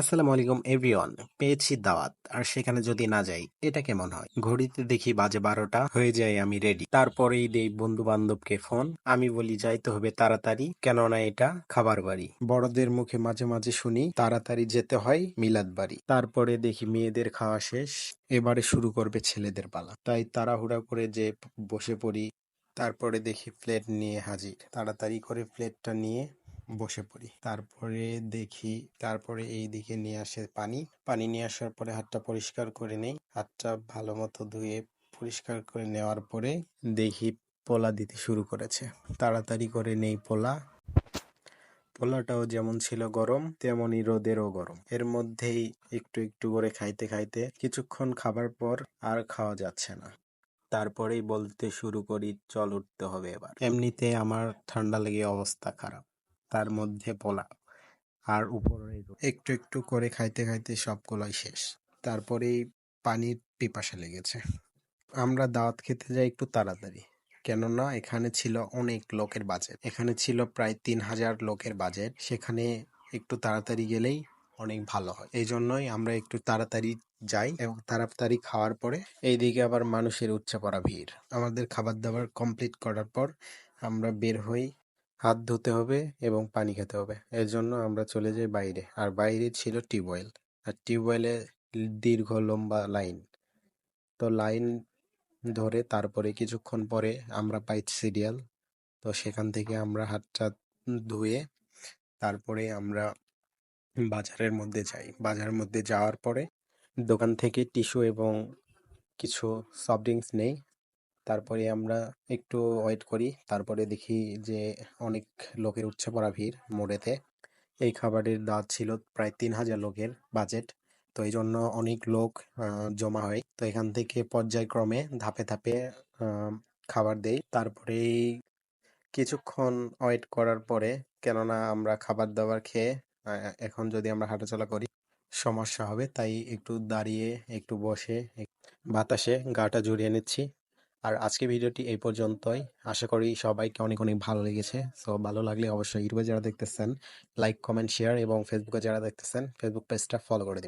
আসসালামু আলাইকুম, এভরিওয়ান। পেয়েছি দাওয়াত, আর সেখানে যদি না যাই, এটা কেমন হয়? ঘড়িতে দেখি বাজে বারোটা, হয়ে যায় আমি রেডি তারপরেই দেই বন্ধু বান্ধবকে ফোন আমি বলি, যাইতে হবে তাড়াতাড়ি, কেননা এটা খাবার বাড়ি। বড়দের মুখে মাঝে মাঝে শুনি, তাড়াতাড়ি যেতে হয়, মিলাদ বাড়ি। তারপরে দেখি মেয়েদের খাওয়া শেষ, এবারে শুরু করবে ছেলেদের পালা। তাই তাড়াহুড়া করে যে বসে পড়ি, তারপরে দেখি প্লেট নিয়ে হাজির। তাড়াতাড়ি করে প্লেটটা নিয়ে বসে পড়ি। তারপরে দেখি, তারপরে এই দিকে নিয়ে আসে পানি। পানি নিয়ে আসার পরে হাতটা পরিষ্কার করে নেই। হাতটা ভালো মতো ধুয়ে পরিষ্কার করে নেওয়ার পরে দেখি পোলা দিতে শুরু করেছে। তাড়াতাড়ি করে নেই পোলা। পোলাটাও যেমন ছিল গরম, তেমনই রোদেরও গরম। এর মধ্যেই একটু একটু করে খাইতে খাইতে কিছুক্ষণ খাবার পর আর খাওয়া যাচ্ছে না। তারপরেই বলতে শুরু করি, চল উঠতে হবে এবার। এমনিতে আমার ঠান্ডা লেগে অবস্থা খারাপ। তার মধ্যে পোলা। আর উপরে। একটু একটু করে খাইতে খাইতে সবগুলোই শেষ। তারপরেই পানির পিপাসা লেগেছে। আমরা দাওয়াত খেতে যাই একটু তাড়াতাড়ি। কেননা এখানে ছিল অনেক লোকের বাজেট এখানে ছিল প্রায় তিন হাজার লোকের বাজেট সেখানে একটু তাড়াতাড়ি গেলেই অনেক ভালো হয়। এই জন্যই আমরা একটু তাড়াতাড়ি যাই এবং তাড়াতাড়ি খাওয়ার পরে এইদিকে আবার মানুষের উচ্চে পড়া ভিড়। আমাদের খাবার দাবার কমপ্লিট করার পর আমরা বের হই হাত ধুতে হবে এবং পানি খেতে হবে। এর জন্য আমরা চলে যাই বাইরে। আর বাইরে ছিল টিউবওয়েল। আর টিউবওয়েলে দীর্ঘ লম্বা লাইন। তো লাইন ধরে তারপরে কিছুক্ষণ পরে আমরা পাই সিরিয়াল। তো সেখান থেকে আমরা হাতটা ধুয়ে তারপরে আমরা বাজারের মধ্যে যাই। বাজারের মধ্যে যাওয়ার পরে দোকান থেকে টিস্যু এবং কিছু সফট ড্রিঙ্কস নেই। তারপরে আমরা একটু ওয়েট করি। তারপরে দেখি যে অনেক লোকের উঠছে পড়া ভিড় মোড়েতে। এই খাবারের দাঁত ছিল প্রায় তিন হাজার লোকের বাজেট তো এই জন্য অনেক লোক জমা হয়। তো এখান থেকে পর্যায়ক্রমে ধাপে ধাপে খাবার দেই। তারপরে কিছুক্ষণ ওয়েট করার পরে কেননা আমরা খাবার দাবার খেয়ে এখন যদি আমরা হাঁটাচলা করি, সমস্যা হবে। তাই একটু দাঁড়িয়ে, একটু বসে, বাতাসে গাটা জুড়িয়ে নিচ্ছি। আর আজকে ভিডিওটি এই পর্যন্তই। আশা করি সবাইকে অনেক অনেক ভালো লেগেছে। সো ভালো লাগলে অবশ্যই ইউটিউবে যারা দেখতেছেন, লাইক, কমেন্ট, শেয়ার এবং ফেসবুকে যারা দেখতেছেন, ফেসবুক পেজটা ফলো করে দেবেন।